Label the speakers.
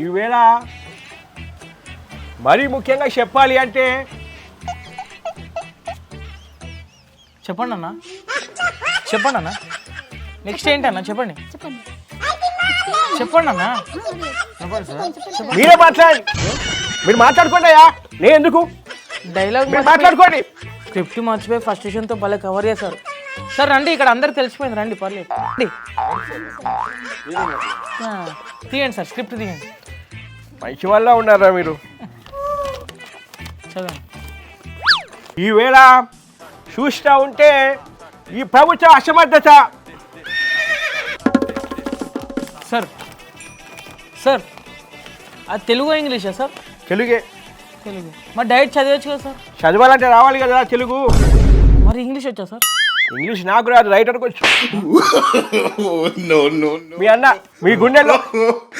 Speaker 1: ఈవేళ మరీ ముఖ్యంగా చెప్పాలి అంటే
Speaker 2: చెప్పండి అన్న. చెప్పండి అన్న. నెక్స్ట్ ఏంటన్నా? చెప్పండి.
Speaker 3: చెప్పండి
Speaker 2: చెప్పండి అన్న.
Speaker 1: మీరే మాట్లాడండి మీరు మాట్లాడుకోండి అయ్యా. నేను ఎందుకు?
Speaker 2: డైలాగ్
Speaker 1: మీరు మాట్లాడుకోండి.
Speaker 2: స్క్రిప్ట్ మర్చిపోయి ఫస్ట్తో భలే కవర్ చేశారు. సార్ రండి ఇక్కడ అందరికి తెలిసిపోయింది. రండి పర్లేదు. రండి. ఆ, తీయండి సార్ స్క్రిప్ట్ తీయండి.
Speaker 1: మంచి వల్ల ఉన్నారా మీరు?
Speaker 2: చదవండి.
Speaker 1: ఈవేళ చూస్తూ ఉంటే ఈ ప్రభుత్వ అసమర్థత.
Speaker 2: సార్ సార్ అది తెలుగు ఇంగ్లీషా సార్?
Speaker 1: తెలుగే.
Speaker 2: తెలుగు. మరి డైరెక్ట్ చదివచ్చు కదా సార్?
Speaker 1: చదవాలంటే రావాలి కదా తెలుగు.
Speaker 2: మరి ఇంగ్లీష్ వచ్చా సార్?
Speaker 1: ఇంగ్లీష్ నాకు రాదు రైటర్కి వచ్చు. మీ అన్న మీ గుండెల్లో